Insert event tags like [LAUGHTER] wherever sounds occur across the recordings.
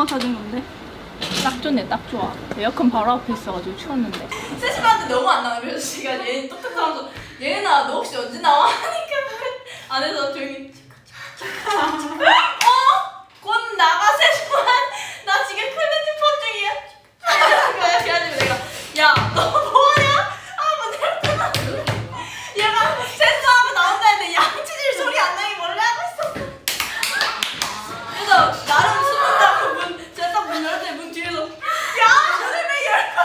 엄마가 사준 건데. 딱 좋네, 딱 좋아. 에어컨 바로 앞에 있어가지고 추웠는데. 세심한테 너무 안 나가. 그래서 제가 얘 똑똑하면서 얘나 너 혹시 언제 나와? 하니까 안에서 조용히 어? 곧 나가 세심한 나 지금 클렌징 중이야. 그래가지고 내가 야 너 뭐하냐? 한번 내려놔. 얘가 세수하고 나온다 했는데 양치질 소리 안 나게 몰래 하고 있어. 그래서 나름 숨는다고 문 제가 딱 문 열었더니 문 뒤에서 야 문을 왜 열고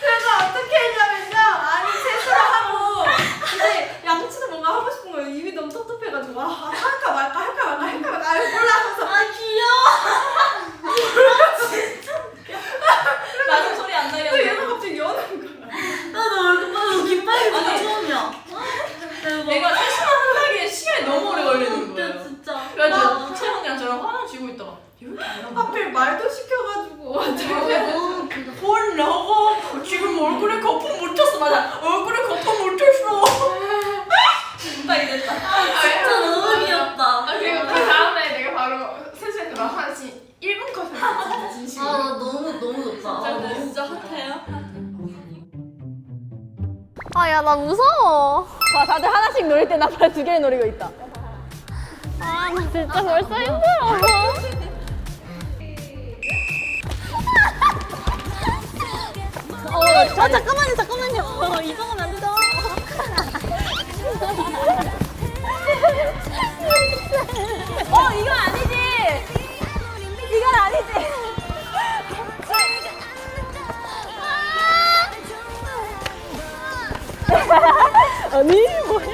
그래서 어떻게 했냐면요. 아니 세수를 하고 근데 양치는 뭔가 하고 싶은 거예요. 입이 너무 텁텁해가지고 아, 할까 말까 할까 말까 할까 말까 아, 몰라서 아 귀여워. 진짜 나도 소리 안 나게 하고 얘가 갑자기 여는 거야. 나도 얼굴 긴팔이 보는 아니. 처음이야. 대박. 내가 세수만 하기에 시간이 너무 오래 걸리는 거예요. 진짜. 그래가지고 채원이랑 저랑 화장 지고 있다가 얘왜 이렇게 안 하나? 하필 말도 시켜가지고 너무 웃기다. 뭘 나가 지금 얼굴에 거품 묻혔어 맞아 얼굴에 거품 묻혔어 딱 이랬다 진짜 너무 귀엽다. 아 그리고 그 다음에 내가 바로 세수했는데 막 한시 1분 컷 했어 진심. 아, 나 너무 너무 좋다. 아, 너무 진짜 핫해요? 아, 야, 나 무서워. 와, 다들 하나씩 노릴 때 나 발 두 개를 노리고 있다. 아, 나 진짜 벌써 힘들어. 어, 아, 잠깐만요, 잠깐만요. 어, 이동은 안 되죠. 어, 이건 아 [LAUGHS] 아니, 뭐야.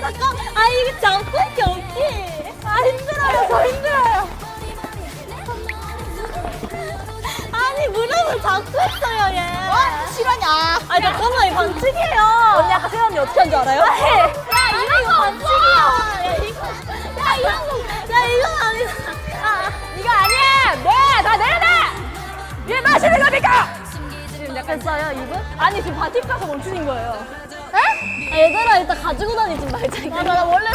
잠깐, 아 이게 잡고 있게 없지. 아 힘들어요, 더 힘들어요. 아니 무릎을 잡고 있어요 얘. 와 실화냐? 아 잠깐만 이 반칙이에요. 언니 아까 세연이 어떻게 한 줄 알아요? 야 이거 이거 반칙이야. 야 이거 야 이거 야 이건 아니다. 아 이거 아니야. 네, 나 내려놔. 얘 마시는 겁니까? 됐어요 이분? 아니 지금 가서 멈추신 거예요. 에? 아, 얘들아 일단 가지고 다니지 말자. 아, 나 원래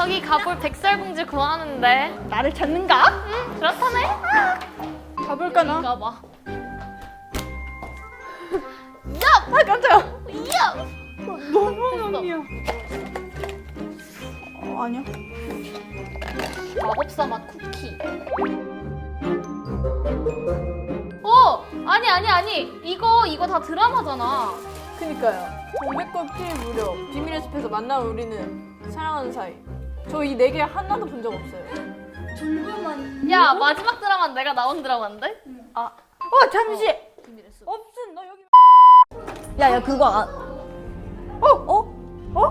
저기 가볼 백설공주 구하는데 나를 찾는가? 응 그렇다네 가볼까 나? 가봐 야! 아 깜짝이야. 야 너무 언니야. 어, 아니야. 마법사 맛 쿠키 어 아니 아니 아니 이거 이거 다 드라마잖아 그니까요. 피해 무려 비밀의 숲에서 만난 우리는 사랑하는 사이. 저 이 네 개 하나도 본 적 없어요. 야 마지막 드라마는 내가 나온 드라마인데 아, 어 잠시. 숲 없음 너 여기. 야 야 그거 안. 어? 어? 어? 어?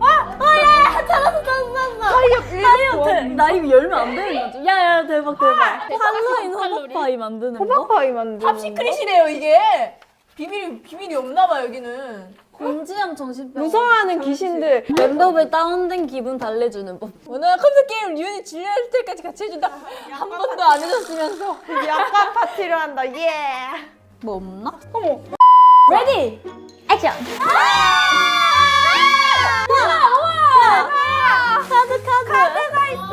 아! 아야 찾았어 찾았어. 파이어 다이어트. 나 이거 열면 안 되는 거지? 야 야 대박 대박. 대박, 칼로리. 호박파이 만드는 거? 호박파이 만드. 탑시크릿이래요 이게. 비밀이 비밀이 없나 봐 여기는. 공지함 정신병. 무서워하는 귀신들. 멤버별 다운된 기분 달래주는 법. 오늘 컴퓨터 게임 윤이 질릴 때까지 같이 해준다. 한 번도 안 해줬으면서. 약간 파티를 한다. 예. 뭐 없나? 어머. 레디 액션. 카드 카드. 카드가 있어.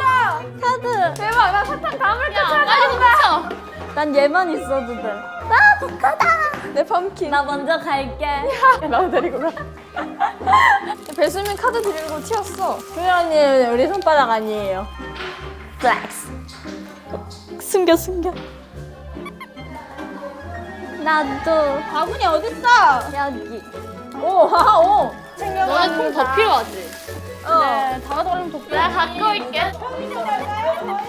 카드. 대박 나 사탕 담을 거야 빨리 훔쳐 난 얘만 있어도 돼. 나 독하다. 내 펌킨. 나 먼저 갈게. 야, [LAUGHS] 나도 데리고 가. [LAUGHS] 배수민 카드 들고 튀었어. 소연 언니는 우리 손바닥 아니에요. 플렉스. 숨겨 숨겨. 나도 바구니 어딨어? 여기. 오, 하하, 오. 너네 통더 필요하지 어. 네, 다 가져가려면 독 내가 갖고 올게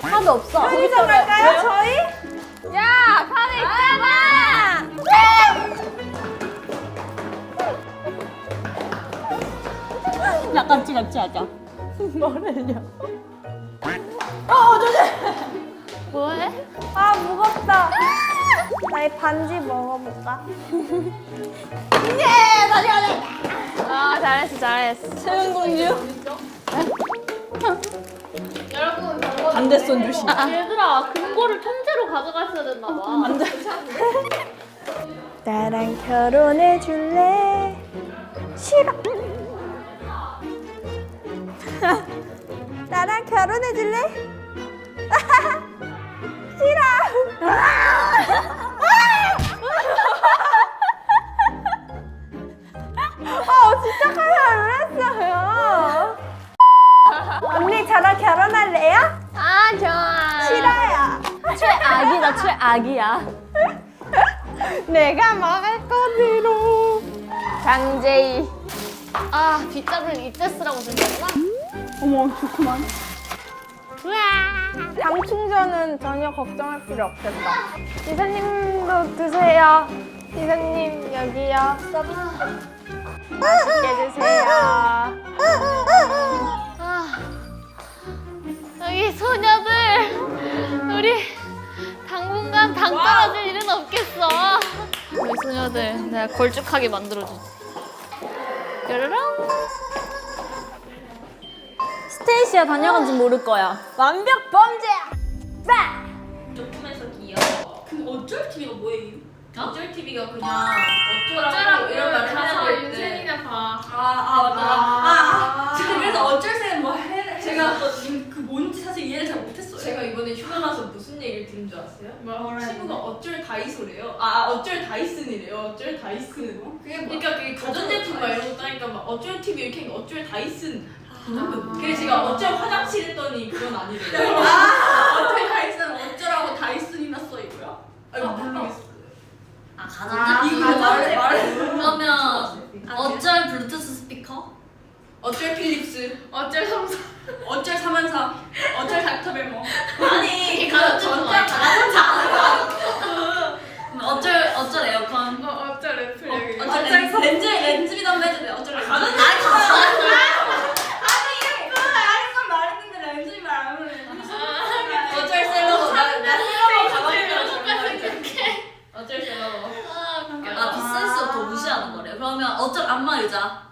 카드 없어. 편의점 갈까요, 저희? 야, 카드 있잖아! 약간 찌 같이 하자. 뭐래냐? 뭐해? 아, 무겁다. 나의 반지 먹어볼까? [LAUGHS] 아 잘했어 잘했어. 세은 공주. 여러분 반대손 조심. 얘들아 금고를 통째로 가져갔어야 됐나 봐. 안 돼. [LAUGHS] 나랑 결혼해 줄래? 싫어. [LAUGHS] 나랑 결혼해 줄래? [LAUGHS] 싫어. [LAUGHS] 어, 진짜 깜짝 놀랐어요. 언니 저랑 결혼할래요? 아 좋아. 싫어요. 최악이다, 최악이야. 내가 막을 거대로. 장제이. 아 빗잡을 이때 쓰라고 쓴 거구나. 어머, 좋구만. 우와. 당 충전은 전혀 걱정할 필요 없겠다. 이사님도 드세요. 이사님 여기요. 맛있게 드세요. 소녀들 내가 걸쭉하게 만들어주지. 뾰로롱. 스테이시아 다녀간지 모를 거야. 완벽 범죄야. 빡! 조금해서 귀여워. 그 어쩔 TV가 뭐예요? 어쩔 TV가 그냥 어쩌라고 이런 말을 하고 있대. 봐. 아, 아, 맞다. 아, 아. 지금 그래서 어쩔 쌤뭐 해? 제가 지금 그 뭔지 사실 이해를 잘 못했어요. 제가 이번에 휴가 가서 무슨 얘기를 들은 줄 아세요? 뭐라 친구가 어쩔 다이소래요. 아, 어쩔 다이슨이래요. 어쩔 다이슨. 그게 그러니까 그게 가전제품 막 이런 거 따니까 막 어쩔 TV 이렇게 하니까 어쩔 다이슨. 그래서 제가 어쩔 화장실 했더니 그건 아니래요. [LAUGHS] 어쩔 다이슨 어쩌라고 다이슨이나 써이고요? 아니, 모르겠어요. 아 가전제품 이거 말해, 말해. 그러면 어쩔 블루투스 스피커? 어쩔 필립스. 어쩔 삼성. 어쩔 313 어쩔 가 전제품 전자 가전자. 그 어쩔 어쩔 에어컨? 어, 어쩔 애플 여기. 어쩔 렌즈 렌즈 렌즈 비담 해도 돼 어쩔 렌즈 가전자 아니 예뻐 아니 말했는데 렌즈 말안 하네 어쩔 셀러버. 나, 나 셀러버 가방에 어쩔 셀러버 아 비센스 더 무시하는 거래요. 그러면 어쩔 안마 의자